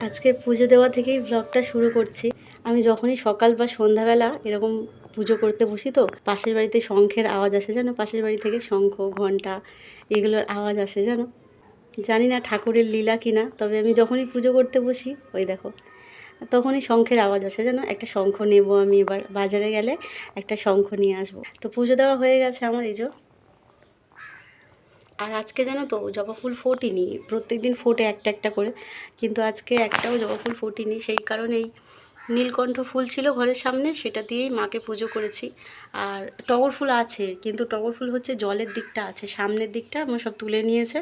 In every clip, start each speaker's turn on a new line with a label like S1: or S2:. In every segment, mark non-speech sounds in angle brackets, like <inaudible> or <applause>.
S1: আজকে পুজো দেওয়া থেকেই ব্লগটা শুরু করছি। আমি যখনই সকাল বা সন্ধ্যাবেলা এরকম পুজো করতে বসি তো, পাশের বাড়িতে শঙ্খের আওয়াজ আসে, জানো? পাশের বাড়ি থেকে শঙ্খ ঘণ্টা এগুলোর আওয়াজ আসে, জানো? জানি না ঠাকুরের লীলা কিনা, তবে আমি যখনই পুজো করতে বসি, ওই দেখো, তখনই শঙ্খের আওয়াজ আসে, জানো? একটা শঙ্খ নেব আমি এবার, বাজারে গেলে একটা শঙ্খ নিয়ে আসব। তো পুজো দেওয়া হয়ে গেছে আমার, এই আর আজকে জানো তো জবা ফুল ফোটেনি প্রত্যেক দিন ফোটে একটা একটা করে। কিন্তু আজকে একটাও জবা ফুল ফোটেনি, সেই কারণেই নীলকণ্ঠ ফুল ছিল ঘরের সামনে, সেটা দিয়েই মাকে পুজো করেছি। আর টগর ফুল আছে, কিন্তু টগর ফুল হচ্ছে জলের দিকটা আছে, সামনের দিকটা আমার সব তুলে নিয়েছে।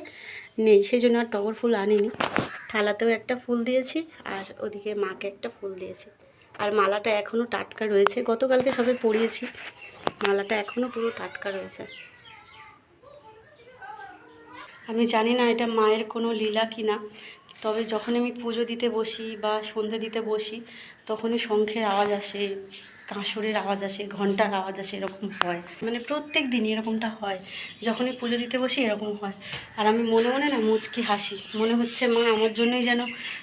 S1: নেই, সেই জন্য আর টগর ফুল আনিনি। থালাতেও একটা ফুল দিয়েছি, আর ওদিকে মাকে একটা ফুল দিয়েছি। আর মালাটা এখনও টাটকা রয়েছে, গতকালকে সবে পরিয়েছি। মালাটা এখনও পুরো টাটকা রয়েছে। আমি জানি না এটা মায়ের কোনো লীলা কি না। তবে যখন আমি পুজো দিতে বসি বা সন্ধে দিতে বসি, তখনই শঙ্খের আওয়াজ আসে, কাঁসরের আওয়াজ আসে ঘণ্টার আওয়াজ আসে, এরকম হয়। মানে প্রত্যেক দিন এরকমটা হয়। যখনই পুজো দিতে বসি এরকম হয়। আর আমি মনে মনে না মুচকি হাসি। মনে হচ্ছে, মা, আমার জন্যই যেন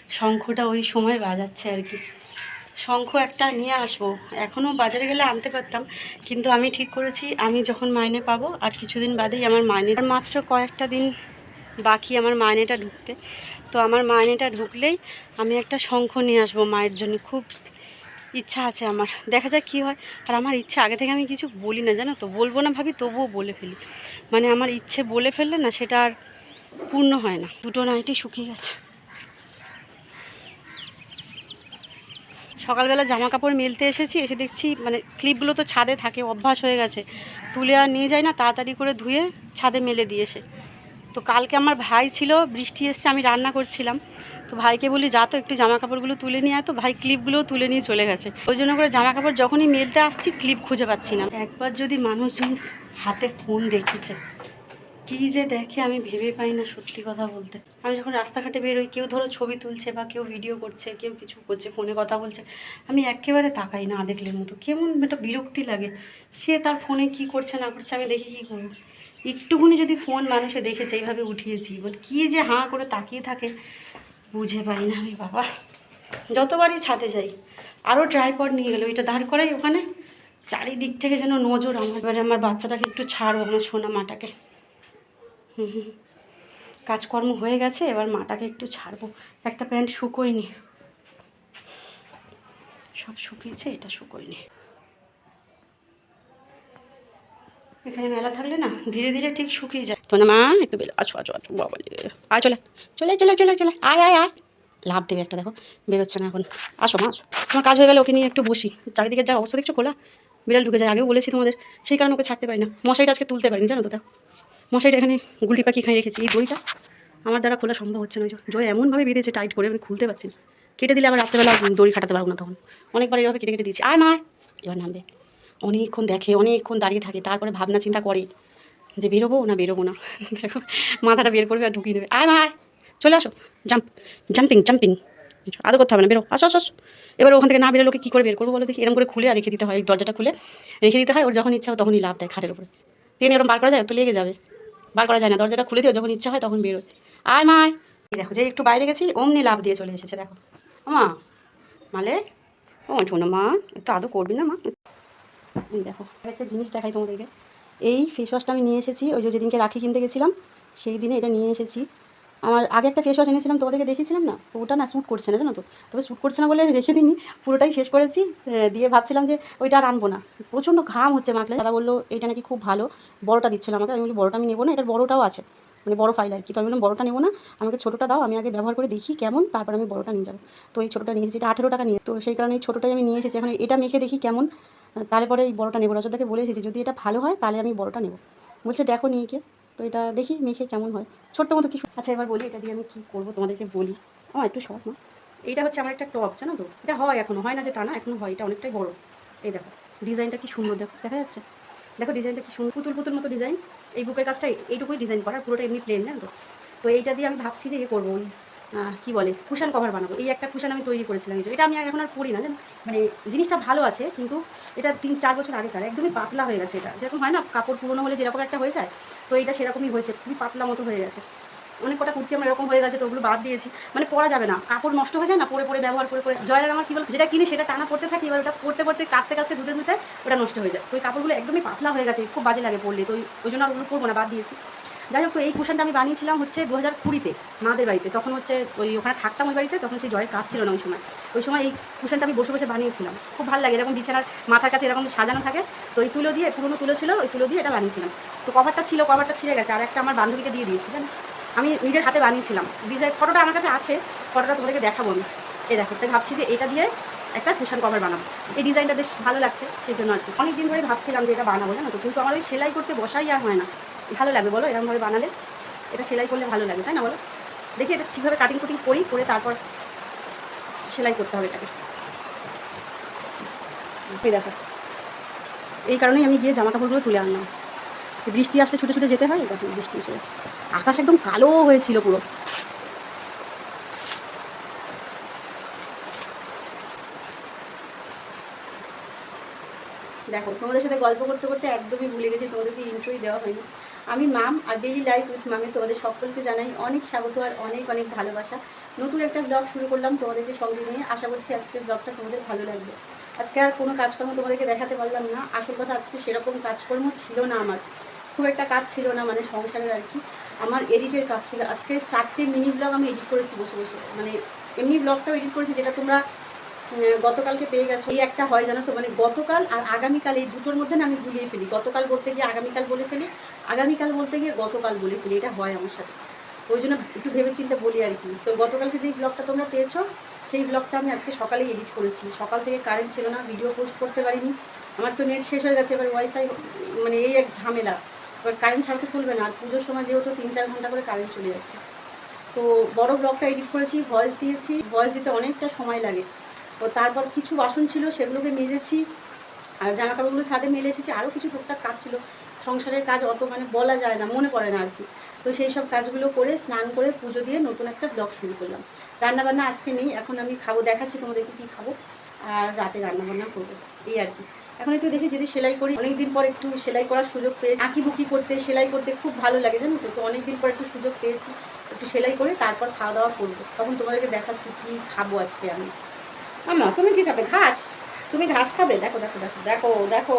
S1: শঙ্খটা ওই সময় বাজাচ্ছে আর কি। শঙ্খ একটা নিয়ে আসব। এখনও বাজারে গেলে আনতে পারতাম। কিন্তু আমি ঠিক করেছি, আমি যখন মাইনে পাবো, আর কিছুদিন বাদেই আমার মাইনে। মাত্র কয়েকটা দিন বাকি আমার মাইনেটা ঢুকতে। তো আমার মাইনেটা ঢুকলেই আমি একটা শঙ্খ নিয়ে আসব মায়ের জন্য। খুব ইচ্ছা আছে আমার। দেখা যাক কী হয়। আর আমার ইচ্ছা, আগে থেকে আমি কিছু বলি না, জানো তো? বলব না ভাবি, তবুও বলে ফেলি। মানে আমার ইচ্ছে বলে ফেললে না, সেটা আর পূর্ণ হয় না। দুটো নাইটি শুকিয়ে গেছে। সকালবেলা জামা কাপড় মেলতে এসেছি, এসে দেখছি মানে ক্লিপগুলো তো ছাদে থাকে, অভ্যাস হয়ে গেছে। তুলে আর নিয়ে যায় না, তাড়াতাড়ি করে ধুয়ে ছাদে মেলে দিয়েছে তো কালকে আমার ভাই ছিল, বৃষ্টি এসছে, আমি রান্না করছিলাম। তো ভাইকে বলি, যা তো একটু জামা কাপড়গুলো তুলে নিয়ে আয় তো। ভাই ক্লিপগুলোও তুলে নিয়ে চলে গেছে। ওই জন্য করে জামা কাপড় যখনই মেলতে আসছি, ক্লিপ খুঁজে পাচ্ছি না। একবার যদি মানুষজন হাতে ফোন দেখেছে, কী যে দেখে আমি ভেবে পাই না সত্যি কথা বলতে। আমি যখন রাস্তাঘাটে বেরোই, কেউ ধরো ছবি তুলছে বা কেউ ভিডিও করছে, কেউ কিছু করছে, ফোনে কথা বলছে, আমি একেবারে তাকাই না দেখলে মতো। কেমন একটা বিরক্তি লাগে। সে তার ফোনে কি করছে না করছে আমি দেখি কী করব। একটুখানি যদি ফোন মানুষে দেখেছে, এইভাবে উঠিয়েছি। বল কী যে হাঁ করে তাকিয়ে থাকে, বুঝে পাই না আমি, বাবা। যতবারই ছাদে যাই আরও ট্রাইপড নিয়ে গেলো এটা দাঁড় করাই ওখানে। চারিদিক থেকে যেন নজর আমার। এবারে আমার বাচ্চাটাকে একটু ছাড়বো আমার সোনা মাটাকে। হুম হুম। কাজকর্ম হয়ে গেছে, এবার মাটাকে একটু ছাড়বো। একটা প্যান্ট শুকোয়নি। সব শুকিয়েছে, এটা শুকোয়নি। এখানে মেলা থাকলে না ধীরে ধীরে ঠিক শুকিয়ে যায়। তো না মা, একটু বেরো আছো আছো আছো বাবা আয়, চলে চলে চলে চলে চলে, আয় আয় আয়। লাভ দেবে একটা, দেখো, বেরোচ্ছে না এখন। আসো মা, আসো। তোমার কাজ হয়ে গেলে ওকে নিয়ে একটু বসি। চারিদিকে যা অবস্থা দেখছ খোলা? বিড়াল ঢুকে যায়, আগেও বলেছি তোমাদের। সেই কারণে ওকে ছাড়তে পারি না। মশাইটা আজকে তুলতে পারিনি, জানো তো, দেখো। মশাইটা এখানে গুলটি পাখি খাই রেখেছি। এই দইটা আমার দ্বারা খোলা সম্ভব হচ্ছে না জয় এমনভাবে বেঁধেছে, টাইট করে আমি খুলতে পারছি না। কেটে দিলে আবার রাত্রেবেলা দড়ি খাটাতে পারব না তখন। অনেকবার এইভাবে কেটে কেটে দিচ্ছি আয়, মা। এবার নামবে। অনেকক্ষণ দেখে, অনেকক্ষণ দাঁড়িয়ে থাকে, তারপরে ভাবনা চিন্তা করে যে বেরোবো না বেরোবো না। <laughs> দেখো, মাথাটা বের করবে আর ঢুকিয়ে দেবে। আয় মা, আয়। চলে আসো। জাম্প জাম্পিং জাম্পিং আদৌ করতে হবে না, বেরো। আসো আসো। এবার ওখান থেকে না বেরোলে ওকে কী করে বের করব বলো দেখি? এরকম করে খুলে আর রেখে দিতে হয়, দরজাটা খুলে। রেখে দিতে হয়, ওর যখন ইচ্ছা হয় তখনই লাভ দেয় খাটের উপরে। ট্রেনে এরকম বার করা যায় তো লেগে যাবে। বার করা যায় না, দরজাটা খুলে দিও, যখন ইচ্ছা হয় তখন বেরোয়। আয় মায় দেখো, যে একটু বাইরে গেছি, অমনি লাভ দিয়ে চলে এসেছে, দেখো। মা মালে। ও শোনো মা, একটু আদৌ করবি না মা? এই দেখো। একটা জিনিস দেখাই তোমাদেরকে। এই ফেস ওয়াশটা আমি নিয়ে এসেছি, ওই যে যেদিনকে রাখি কিনতে গেছিলাম, সেই দিনে এটা নিয়ে এসেছি। আমার আগে একটা ফেস ওয়াশ এনেছিলাম, তোমাদেরকে দেখেছিলাম না? ওটা না শ্যুট করছে না, জানো তো? তবে শ্যুট করছে না বলে রেখে দিইনি, পুরোটাই শেষ করেছি। দিয়ে ভাবছিলাম যে ওইটা আর আনব না। প্রচণ্ড ঘাম হচ্ছে মাখলে দাদা বলল, এইটা নাকি খুব ভালো। বড়টা দিচ্ছিল আমাকে। আমি বলি, বড়টা আমি নেব না, এটার বড়টাও আছে। মানে বড় ফাইল আর কি। তো আমি বললাম, বড়টা নেব না, আমাকে ছোটোটা দাও, আমি আগে ব্যবহার করে দেখি কেমন, তারপর আমি বড়টা নিয়ে যাব। তো এই ছোটোটা নিয়ে এসেছি, এটা আঠেরো টাকা নিয়ে। তো সেই কারণে এই ছোটোটাই আমি নিয়ে এসেছি। এখন এটা মেখে দেখি কেমন। তাহলে পরে এই বড়টা নেব। রজতাকে বলে এসেছি, যদি এটা ভালো হয়, তাহলে আমি বড়টা নেব। বলছে, দেখো নিয়ে কে তো এটা দেখি, মেখে কেমন হয়। ছোট্ট মতো কিছু আচ্ছা এবার বলি, এটা দিয়ে আমি কী করব তোমাদেরকে বলি। আমার একটু শখ না এইটা হচ্ছে আমার একটা টপ, জানো তো? এটা হয় এখনও হয় না যে তা না, এখনও হয়। এটা অনেকটাই বড়। এই দেখো, ডিজাইনটা কি সুন্দর, দেখো, দেখা যাচ্ছে? দেখো ডিজাইনটা কি সুন্দর, পুতুল পুতুল মতো ডিজাইন। এই বুকের কাজটা এইটুকুই ডিজাইন করা আর পুরোটা এমনি প্লেন জানো তো? তো এইটা দিয়ে আমি ভাবছি যে ইয়ে করব, ওই কি বলে, কুশান কভার বানাবো। এই একটা কুশান আমি তৈরি করেছিলাম। এটা আমি এখন আর পড়ি না মানে জিনিসটা ভালো আছে, কিন্তু এটা তিন, চার বছর আগেকার, একদমই পাতলা হয়ে গেছে এটা। যেরকম হয় না, কাপড় পুরনো হলে যেরকম একটা হয়ে যায়, তো এটা সেরকমই হয়েছে, খুবই পাতলা মতো হয়ে গেছে। অনেক কটা কুর্তি আমার এরকম হয়ে গেছে, তো ওগুলো বাদ দিয়েছি। মানে পরা যাবে না, কাপড় নষ্ট হয়ে যায় না, পরে পরে ব্যবহার করে করে জয়ের আমার কী বল যেটা কিনি সেটা টানা পড়তে থাকি, এবার ওটা পড়তে পড়তে কাঁচতে কাঁচতে ধুতে ধুতে ওটা নষ্ট হয়ে যায়। ওই কাপড়গুলো একদমই পাতলা হয়ে গেছে, খুব বাজে লাগে পড়লে তো ওই- ওই জন্য আর ওগুলো পরবো না, বাদ দিয়েছি। যাই হোক, তো এই কুশনটা আমি বানিয়েছিলাম হচ্ছে দু হাজার কুড়িতে মাদের বাড়িতে। তখন হচ্ছে ওই ওখানে থাকতাম ওই বাড়িতে, তখন সেই জয়ের কাজ ছিল না ওই সময়। ওই সময় এই কুশনটা আমি বসে বসে বানিয়েছিলাম। খুব ভালো লাগে, এরকম বিছানার মাথার কাছে এরকম সাজানো থাকে, তো ওই তুলো দিয়ে, পুরোনো তুলো ছিল, ওই তুলো দিয়ে এটা বানিয়েছিলাম। তো কভারটা ছিল কভারটা ছিঁড়ে গেছে, আর একটা আমার বান্ধবীকে দিয়ে দিয়েছি, জানো? আমি নিজের হাতে বানিয়েছিলাম। ডিজাইন ফটোটা আমার কাছে আছে ফটোটা তোমাদেরকে দেখাবো আমি। এই দেখো, তাই ভাবছি যে এটা দিয়ে একটা কুশন কভার বানাবো। এই ডিজাইনটা বেশ ভালো লাগছে, সেই জন্য আর কি। অনেক দিন ধরে ভাবছিলাম যে এটা বানাবো, জানো তো? কিন্তু আমার ওই সেলাই করতে বসাই আর হয় না। ভালো লাগবে বলো এরকমভাবে বানালে? এটা সেলাই করলে ভালো লাগে, তাই না বলো? দেখি এটা ঠিকভাবে কাটিং কুটিং করি, করে তারপর সেলাই করতে হবে এটাকে। দেখো। এই কারণেই আমি গিয়ে জামা কাপড়গুলো তুলে আনলাম। বৃষ্টি আসলে ছুটে ছুটে যেতে হয়, দেখো বৃষ্টি এসে গেছে। আকাশ একদম কালো হয়েছিল পুরো। দেখো, তোমাদের সাথে গল্প করতে করতে একদমই ভুলে গেছি, তোমাদেরকে ইন্ট্রোই দেওয়া হয়নি। আমি মাম আর ডেইলি লাইফ উইথ মামে তোমাদের সকলকে জানাই অনেক স্বাগত আর অনেক অনেক ভালোবাসা। নতুন একটা ব্লগ শুরু করলাম তোমাদেরকে সঙ্গে নিয়ে। আশা করছি আজকের ব্লগটা তোমাদের ভালো লাগবে। আজকে আর কোনো কাজকর্ম তোমাদেরকে দেখাতে পারলাম না। আসল কথা আজকে সেরকম কাজকর্ম ছিল না আমার। খুব একটা কাজ ছিল না মানে সংসারের আর কি। আমার এডিটের কাজ ছিল। আজকে চারটে মিনি ব্লগ আমি এডিট করেছি বসে বসে। মানে এমনি ব্লগটাও এডিট করেছি যেটা তোমরা গতকালকে পেয়ে গেছো। এই একটা হয় জানো তো মানে গতকাল আর আগামীকাল, এই দুটোর মধ্যে না আমি গুলিয়ে ফেলি। গতকাল বলতে গিয়ে আগামীকাল বলে ফেলি, আগামীকাল বলতে গিয়ে গতকাল বলে ফেলি, এটা হয় আমার সাথে। ওই জন্য একটু ভেবে চিন্তে বলি আর কি। তো গতকালকে যেই ব্লগটা তোমরা পেয়েছ, সেই ব্লগটা আমি আজকে সকালেই এডিট করেছি। সকাল থেকে কারেন্ট ছিল না ভিডিও পোস্ট করতে পারিনি। আমার তো নেট শেষ হয়ে গেছে, এবার ওয়াইফাই মানে এই এক ঝামেলা। এবার কারেন্ট ছাড়া তো চলবে না, আর পুজোর সময় যেহেতু তিন চার ঘণ্টা করে কারেন্ট চলে যাচ্ছে। তো বড় ব্লগটা এডিট করেছি ভয়েস দিয়েছি। ভয়েস দিতে অনেকটা সময় লাগে। তো তারপর কিছু বাসন ছিল, সেগুলোকে মেজেছি। আর জামা কাপড়গুলো ছাদে মেলে এসেছি আরও কিছু টুকটাক কাজ ছিল। সংসারের কাজ অত মানে বলা যায় না, মনে পড়ে না আর কি। তো সেই সব কাজগুলো করে, স্নান করে, পুজো দিয়ে নতুন একটা ব্লগ শুরু করলাম। রান্নাবান্না আজকে নেই, এখন আমি খাব, দেখাচ্ছি তোমাদেরকে কী খাব। আর রাতে রান্নাবান্না করব, এই আর কি। এখন একটু দেখি যদি সেলাই করি। অনেকদিন পর একটু সেলাই করার সুযোগ পেয়েছি। আঁকি বুকি করতে, সেলাই করতে খুব ভালো লাগে, জানো তো? তো অনেকদিন পর একটু সুযোগ পেয়েছি, একটু সেলাই করে তারপর খাওয়া দাওয়া করব। তখন তোমাদেরকে দেখাচ্ছি কী খাব আজকে আমি। আমা তুমি কি খাবে? ঘাস? তুমি ঘাস খাবে? দেখো দেখো দেখো দেখো দেখো।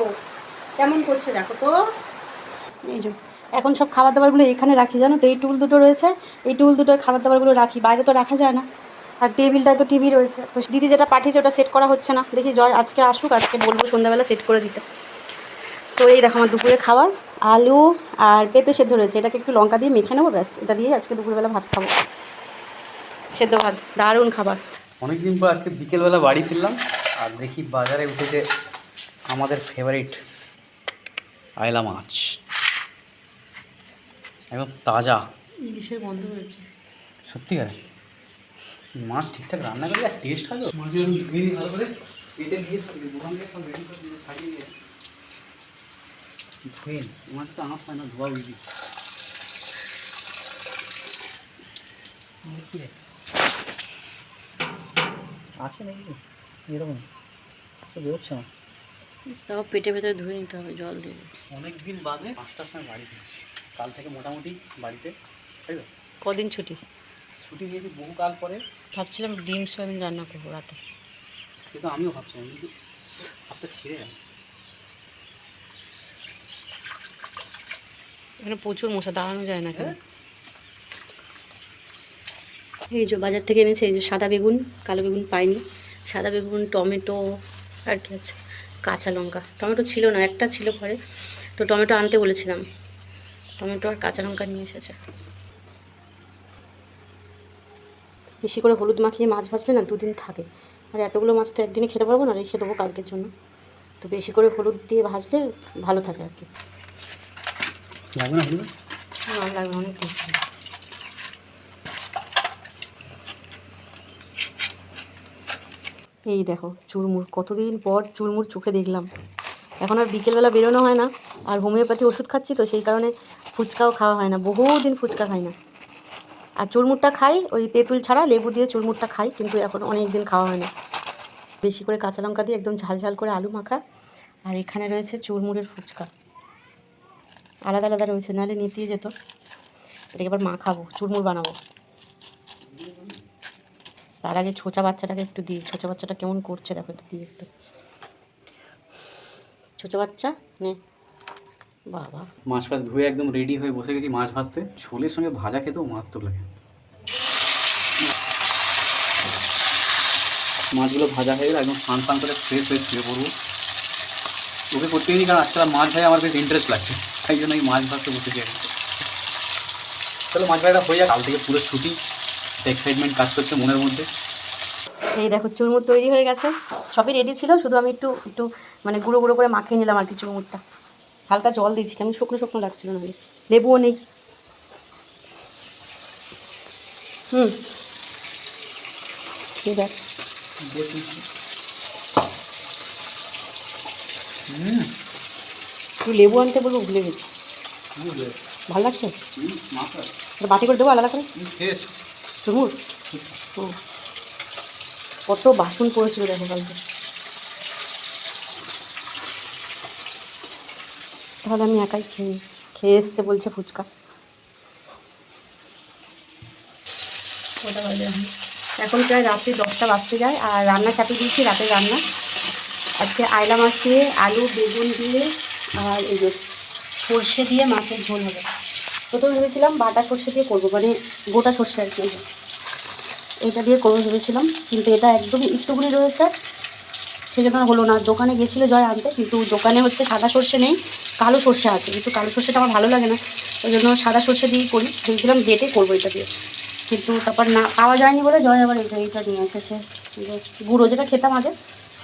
S1: কেমন করছে, দেখো তো। এই যে, এখন সব খাবার দাবারগুলো এখানে রাখি, জানো তো? এই টুল দুটো রয়েছে। এই টুল দুটো খাবার দাবারগুলো রাখি, বাইরে তো রাখা যায় না। আর টেবিলটায় তো টিভি রয়েছে। তো দিদি যেটা পাঠিয়েছে, ওটা সেট করা হচ্ছে না। দেখি জয় আজকে আসুক, আজকে বলব সন্ধ্যাবেলা সেট করে দিতে। তো এই দেখো আমার দুপুরে খাবার। আলু আর পেঁপে সেদ্ধ রয়েছে। এটাকে একটু লঙ্কা দিয়ে মেখে নেব, ব্যাস। এটা দিয়ে আজকে দুপুরবেলা ভাত খাব। সেদ্ধ ভাত, দারুণ খাবার।
S2: অনেকদিন পর আজকে বিকেলবেলা বাড়ি ফিরলাম আর দেখি বাজারে উঠেছে আমাদের ফেভারিট আয়লা মাছ। একদম তাজা।
S1: ইলিশের গন্ধ রয়েছে
S2: সত্যিকার মাছ ঠিকঠাক রান্না করলে আর টেস্ট হয় ভালো করে। কেটে নিয়ে দোকান থেকে সব রেডি করে দিয়ে সাজিয়ে দিয়ে ধুয়ে মাছ তো হয় না ধোয়া বুঝি? আছে নাকি? এরকম? তো বেরোচ্ছে না।
S1: তাও পেটে ভেতরে ধুয়ে নিতে হবে জল দিয়ে
S2: অনেক দিন বাদে পাঁচটার সময় বাড়ি ফিরছি। কাল থেকে মোটামুটি বাড়িতে তাই তো?
S1: কদিন ছুটি?
S2: ছুটি নিয়েছি বহু কাল পরে।
S1: ভাবছিলাম ডিম সয়াবিন রান্না করব রাতে।
S2: সে তো আমিও ভাবছিলাম কিন্তু হাতটা ছিঁড়ে গেছে
S1: এখানে প্রচুর মশা দাঁড়ানো যায় না কেন এই যে বাজার থেকে এনেছে এই যে সাদা বেগুন কালো বেগুন পাইনি। সাদা বেগুন টমেটো আর কি আছে? কাঁচা লঙ্কা। টমেটো ছিল না একটা ছিল ঘরে। তো টমেটো আনতে বলেছিলাম। টমেটো আর কাঁচা লঙ্কা নিয়ে এসেছে। বেশি করে হলুদ মাখিয়ে মাছ ভাজলে না দুদিন থাকে। আর এতগুলো মাছ তো একদিনে খেতে পারব না রেখে দেবো কালকের জন্য। তো বেশি করে হলুদ দিয়ে ভাজলে ভালো থাকে আর কি।
S2: লাগবে না
S1: ভালো লাগবে অনেক টেস্টি। এই দেখো চুরমুর কতদিন পর চুরমুর চোখে দেখলাম। এখন আর বিকেলবেলা বেরোনো হয় না, আর হোমিওপ্যাথি ওষুধ খাচ্ছি তো, সেই কারণে ফুচকাও খাওয়া হয় না, বহুদিন ফুচকা খাই না। আর চুরমুরটা খাই, ওই তেঁতুল ছাড়া লেবু দিয়ে চুরমুরটা খাই, কিন্তু এখন অনেক দিন খাওয়া হয় না। বেশি করে কাঁচা লঙ্কা দিয়ে একদম ঝাল ঝাল করে আলু মাখা, আর এখানে রয়েছে চুরমুরের ফুচকা। আলাদা আলাদা রয়েছে, নাহলে নিতেই যেত। এটাকে এবার মা খাব চুরমুর বানাবো। তার আগে ছোচা বাচ্চাটাকে একটু দিই ছোচা বাচ্চাটা কেমন করছে দেখো একটু দিই একটু। ছোচা বাচ্চা, নে। বাবা।
S2: মাছ ফাছ ধুয়ে একদম রেডি হয়ে বসে গেছি মাছ ভাজতে। ছোলের সঙ্গে ভাজা খেতেও মারাত্মক লাগে। মাছগুলো ভাজা হয়ে গেলে একদম স্নান স্নান করে ফ্রেশ হয়ে শুয়ে পড়ব। ওকে করতে গেছি কারণ আজকাল মাছ ভাজা আমার বেশ ইন্টারেস্ট লাগছে। তাই জন্য এই মাছ ভাজতে বসেছি এখন। চলো মাছ ভাজাটা হয়ে যাক, কাল থেকে পুরো ছুটি। এক্সাইটমেন্ট কাজ করছে মনের মধ্যে।
S1: এই দেখো চুরমুর তৈরি হয়ে গেছে। সবই রেডি ছিল শুধু আমি একটু একটু মানে গুঁড়ো গুঁড়ো করে মাখিয়ে নিলাম আর কি চুরমুরটা হালকা জল দিয়েছি কেমন শুকনো শুকনো লাগছিল না লেবুও নেই। হুম।
S2: হুম।
S1: তুই লেবু আনতে বলব ভুলে গেছি। ভালো লাগছে? বাটি করে দেবো আলাদা করে? চুমুর ও কত বাসন পড়েছিল দেখো কালকে। তাহলে আমি একাই খেয়ে খেয়ে এসছে বলছে ফুচকা। এখন? প্রায় রাত্রি দশটা বাজতে যায়, আর রান্না চাপিয়ে দিয়েছি রাতের রান্না। আজকে আয়লা মাছ দিয়ে, আলু, বেগুন দিয়ে, আর এই সর্ষে দিয়ে মাছের ঝোল হবে। প্রথমে ভেবেছিলাম বাটা সর্ষে দিয়ে করব মানে গোটা সর্ষে আর কি। এটা দিয়ে করব ভেবেছিলাম, কিন্তু এটা একদম একটুখানি রয়েছে, সেজন্য হলো না। দোকানে গেছিল জয় আনতে, কিন্তু দোকানে হচ্ছে সাদা সর্ষে নেই, কালো সর্ষে আছে। কিন্তু কালো সর্ষেটা আমার ভালো লাগে না, ওই জন্য সাদা সর্ষে দিয়েই করি। ভেবেছিলাম বেটে করব এটা দিয়ে। কিন্তু তারপর না, পাওয়া যায়নি বলে জয় আবার এটা এইটা নিয়ে এসেছে। গুঁড়ো যেটা খেতাম আগে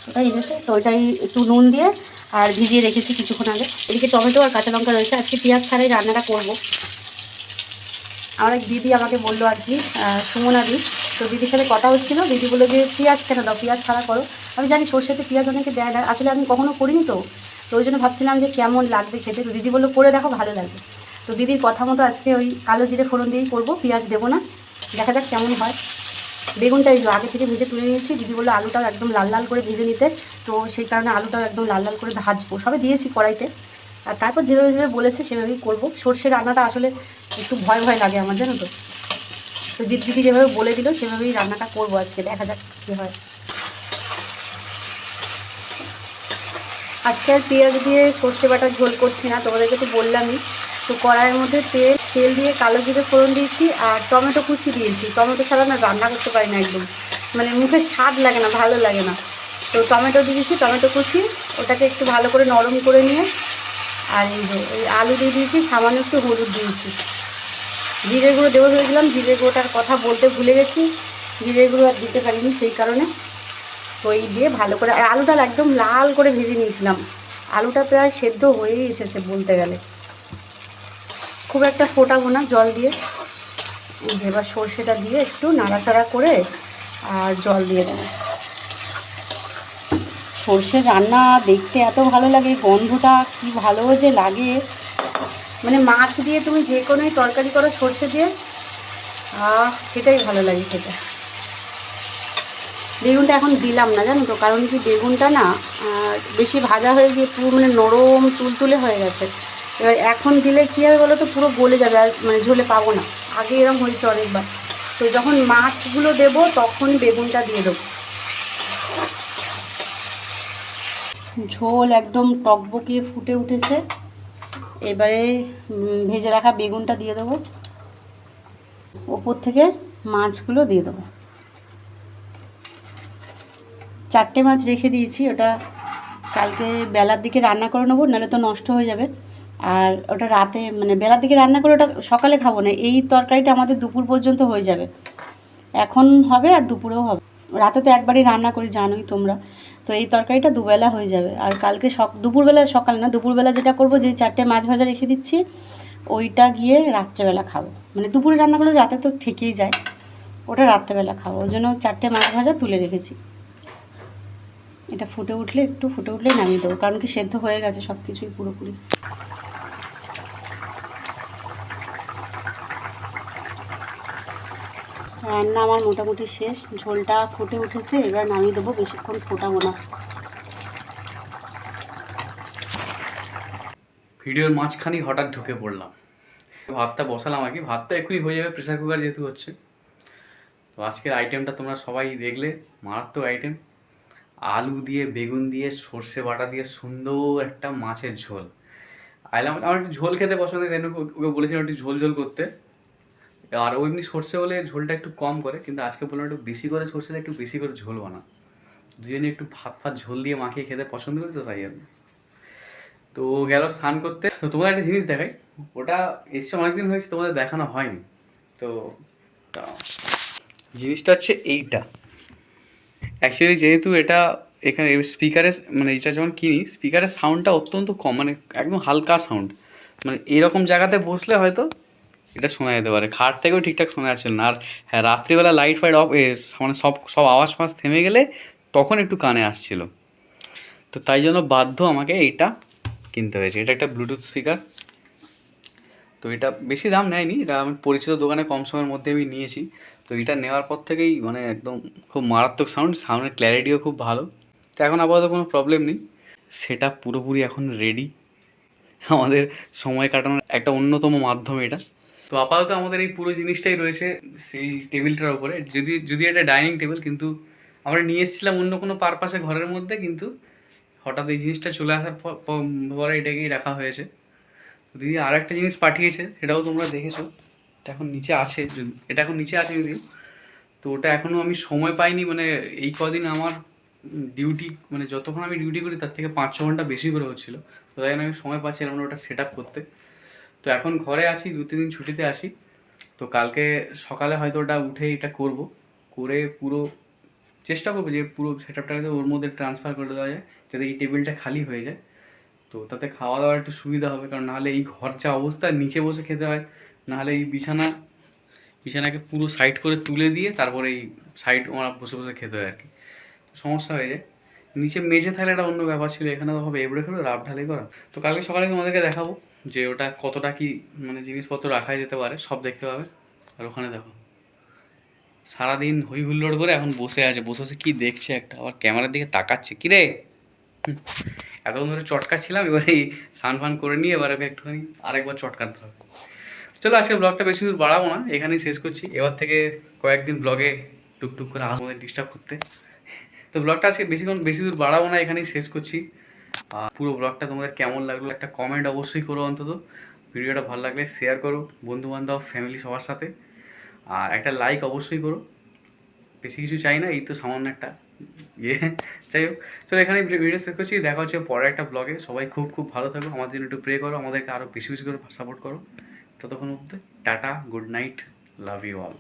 S1: ওটাই এনেছে, তো ওইটাই একটু নুন দিয়ে আর ভিজিয়ে রেখেছি কিছুক্ষণ আগে। এদিকে টমেটো আর কাঁচা লঙ্কা রয়েছে। আজকে পেঁয়াজ ছাড়াই রান্নাটা করব। আমার এক দিদি আমাকে বলল আর কি সুমনা দি, তো দিদির সাথে কথা হচ্ছিল। দিদি বলল যে, পেঁয়াজ কেন দাও? পেঁয়াজ ছাড়া করো। আমি জানি সর্ষেতে পেঁয়াজ অনেকে দেয় না। আসলে আমি কখনো করিনি তো। তো ওই জন্য ভাবছিলাম যে, কেমন লাগবে খেতে? তো দিদি বলল, করে দেখো, ভালো লাগবে তো দিদির কথা মতো আজকে ওই কালো জিরে ফোড়ন দিয়েই করব। পেঁয়াজ দেবো না। দেখা যাক কেমন হয়। বেগুনটা এই আগে থেকে ভেজে তুলে নিয়েছি। দিদি বলল আলুটাও একদম লাল লাল করে ভেজে নিতে। তো সেই কারণে আলুটাও একদম লাল লাল করে ভাজবো। সবে দিয়েছি কড়াইতে। আর তারপর যেভাবে যেভাবে বলেছে সেভাবেই করব। সর্ষে রান্নাটা আসলে একটু ভয় ভয় লাগে আমার, জানো তো। তো দিদি দিদি যেভাবে বলে দিল সেভাবেই রান্নাটা করব আজকে। দেখা যাক কী হয়। আজকে আর পেঁয়াজ দিয়ে সর্ষে বাটা ঝোল করছি না, তোমাদেরকে তো বললামই। তো কড়াইয়ের মধ্যে তেল তেল দিয়ে কালো জিরে ফোড়ন দিয়েছি আর টমেটো কুচি দিয়েছি। টমেটো ছাড়া না রান্না করতে পারি না একদম। মানে মুখে স্বাদ লাগে না, ভালো লাগে না। তো টমেটো দিয়েছি, টমেটো কুচি। ওটাকে একটু ভালো করে নরম করে নিয়ে আর এই এই আলু দিয়ে দিয়েছি, সামান্য একটু হলুদ দিয়েছি। জিরে গুঁড়ো দেবো ভেবেছিলাম, জিরে গুঁড়োটার কথা বলতে ভুলে গেছি। জিরে গুঁড়ো আর দিতে পারিনি সেই কারণে। তো এই দিয়ে ভালো করে, আর আলুটা একদম লাল করে ভেজে নিয়েছিলাম। আলুটা প্রায় সেদ্ধ হয়েই এসেছে বলতে গেলে। খুব একটা ফোটাবো না জল দিয়ে। এবার সর্ষেটা দিয়ে একটু নাড়াচাড়া করে আর জল দিয়ে দেবো। সর্ষের রান্না দেখতে এত ভালো লাগে গন্ধটা কি ভালো যে লাগে। মানে মাছ দিয়ে তুমি যে কোনোই তরকারি করো সর্ষে দিয়ে আহ সেটাই ভালো লাগে সেটা বেগুনটা এখন দিলাম না জানো তো? কারণ কি বেগুনটা না বেশি ভাজা হয়ে গিয়ে পুরো মানে নরম তুলতুলে হয়ে গেছে। এবার এখন দিলে কী হবে বলো তো পুরো গলে যাবে আর মানে ঝোলে পাবো না। আগে এরকম হয়েছে অনেকবার। তো যখন মাছগুলো দেবো, তখনই বেগুনটা দিয়ে দেবো। ঝোল একদম টকবকিয়ে ফুটে উঠেছে। এবারে ভেজে রাখা বেগুনটা দিয়ে দেবো। ওপর থেকে মাছগুলো দিয়ে দেবো। চারটে মাছ রেখে দিয়েছি। ওটা কালকে বেলার দিকে রান্না করে নেব, নাহলে তো নষ্ট হয়ে যাবে। আর ওটা রাতে মানে বেলার দিকে রান্না করে ওটা সকালে খাব না, এই তরকারিটা আমাদের দুপুর পর্যন্ত হয়ে যাবে। এখন হবে আর দুপুরেও হবে। রাতে তো একবারই রান্না করি, জানোই তোমরা। তো এই তরকারিটা দুবেলা হয়ে যাবে। আর কালকে সক, দুপুরবেলা সকাল না, দুপুরবেলা যেটা করব, যে চারটে মাছ ভাজা রেখে দিচ্ছি, ওইটা গিয়ে রাত্রেবেলা খাব। মানে দুপুরে রান্না করলে রাতে তো থেকেই যায়। ওটা রাত্রেবেলা খাব। ওই জন্য চারটে মাছ ভাজা তুলে রেখেছি। এটা ফুটে উঠলে, একটু ফুটে উঠলে নামিয়ে দেবো। কারণ কি সেদ্ধ হয়ে গেছে সব কিছুই পুরোপুরি। রান্না আমার মোটামুটি শেষ। ঝোলটা ফুটে উঠেছে, এবার নামিয়ে দেবো বেশিক্ষণ ফোটাবো না।
S2: ভিডিওর মাঝখানেই হঠাৎ ঢুকে পড়লাম। ভাতটা বসালাম আর কি। ভাতটা এক্ষুনি হয়ে যাবে, প্রেসার কুকার যেহেতু হচ্ছে। তো আজকের আইটেমটা তোমরা সবাই দেখলে, মারাত্মক আইটেম আলু দিয়ে, বেগুন দিয়ে, সর্ষে বাটা দিয়ে, সুন্দর একটা মাছের ঝোল। আইলাম আমার একটু ঝোল খেতে পছন্দ ওকে বলেছিলাম একটু ঝোল ঝোল করতে। আর ও এমনি সর্ষে হলে ঝোলটা একটু কম করে, কিন্তু আজকে বললাম একটু বেশি করে সর্ষে দিয়ে একটু বেশি করে ঝোল বানা। দুজনে একটু ভাত ফাত ঝোল দিয়ে মাখিয়ে খেতে পছন্দ করি তো তাই জন্য তো গেল স্নান করতে। তো তোমাদের একটা জিনিস দেখাই, ওটা এসছে অনেকদিন হয়েছে, তোমাদের দেখানো হয়নি। তো জিনিসটা হচ্ছে এইটা। অ্যাকচুয়ালি যেহেতু এটা এখানে স্পিকারের মানে এটা যখন কিনি স্পিকারের সাউন্ডটা অত্যন্ত কম মানে একদম হালকা সাউন্ড মানে এরকম জায়গাতে বসলে হয়তো এটা শোনা যেতে পারে। খাট থেকেও ঠিকঠাক শোনা যাচ্ছিল না। আর হ্যাঁ রাত্রিবেলা লাইট ফাইট অফ মানে সব সব আওয়াজ ফাজ থেমে গেলে তখন একটু কানে আসছিল। তো তাই জন্য বাধ্য আমাকে এইটা কিনতে হয়েছে। এটা একটা ব্লুটুথ স্পিকার তো এটা বেশি দাম নেয়নি। এটা আমি পরিচিত দোকানে কম সময়ের মধ্যে আমি নিয়েছি। তো এটা নেওয়ার পর থেকেই মানে একদম খুব মারাত্মক সাউন্ড সাউন্ডের ক্ল্যারিটিও খুব ভালো। তো এখন আপাতত কোনো প্রবলেম নেই। সেটা পুরোপুরি এখন রেডি আমাদের সময় কাটানোর একটা অন্যতম মাধ্যম এটা। তো আপাতত আমাদের এই পুরো জিনিসটাই রয়েছে সেই টেবিলটার উপরে। যদি যদি এটা ডাইনিং টেবিল, কিন্তু আমরা নিয়ে এসেছিলাম অন্য কোনো পারপাসে ঘরের মধ্যে, কিন্তু হঠাৎ এই জিনিসটা চলে আসার পর- এটাকেই রাখা হয়েছে। দিদি আর একটা জিনিস পাঠিয়েছে, সেটাও তোমরা দেখেছ। এটা এখন নিচে আছে যদি- এটা এখন নিচে আছে যদি তো ওটা এখনও আমি সময় পাইনি মানে এই কদিন আমার ডিউটি মানে যতক্ষণ আমি ডিউটি করি, তার থেকে পাঁচ ছ ঘণ্টা বেশি করে হচ্ছিল। তো তাই আমি সময় পাচ্ছিলাম না ওটা সেট আপ করতে। তো এখন ঘরে আছি, দু, তিন দিন ছুটিতে আসি তো কালকে সকালে হয়তো ওটা উঠে এটা করব। করে পুরো চেষ্টা করব যে পুরো সেট আপটাকে ওর মধ্যে ট্রান্সফার করে দেওয়া যায়, যাতে এই টেবিলটা খালি হয়ে যায়। তো তাতে খাওয়া দাওয়ার একটু সুবিধা হবে, কারণ নাহলে এই ঘর যা অবস্থা, নিচে বসে খেতে হয়। নাহলে এই বিছানা, বিছানাকে পুরো সাইড করে তুলে দিয়ে তারপরে এই সাইড আমরা বসে বসে খেতে হয় আর কি। সমস্যা হয়ে যায়। নিচে মেঝে থাকলে একটা অন্য ব্যাপার ছিল এখানে তো হবে এবড়ে খেলে রাব ঢালাই করা। তো কালকে সকালে তোমাদেরকে দেখাবো। যে ওটা কতটা কি মানে জিনিসপত্র রাখা যেতে পারে, সব দেখতে পাবে। আর ওখানে দেখো, সারাদিন হই হুল্লোড় করে এখন বসে আছে, বসে বসে কি দেখছে একটা, আবার ক্যামেরার দিকে তাকাচ্ছে কি রে এতক্ষণ ধরে চটকাচ্ছিলাম, এবার এই স্নান ফান করে নিয়ে এবার ওকে একটুখানি আরেকবার চটকাতে হবে। চলো, আজকে ব্লগটা বেশি দূর বাড়াবো না, এখানেই শেষ করছি। এবার থেকে কয়েকদিন ব্লগে টুকটুক করে আমাদের ডিস্টার্ব করতে। তো ব্লগটা আজকে বেশিক্ষণ, বেশি দূর বাড়াবো না, এখানেই শেষ করছি। পুরো ব্লগটা তোমাদের কেমন লাগল একটা কমেন্ট অবশ্যই করো অন্তত। ভিডিওটা ভালো লাগলে শেয়ার করো বন্ধু বান্ধব ফ্যামিলি সবার সাথে। আর একটা লাইক অবশ্যই করো। বেশি কিছু চাই না, এই তো সামান্য একটা ইয়ে। যাই হোক, চলো এখানে ভিডিও শেষ করছি। দেখা হচ্ছে পরে একটা ব্লগে সবাই খুব খুব ভালো থাকো। আমাদের জন্য একটু প্রে করো, আমাদেরকে আরও বেশি বেশি করে সাপোর্ট করো। ততক্ষণ মধ্যে tata good night love you all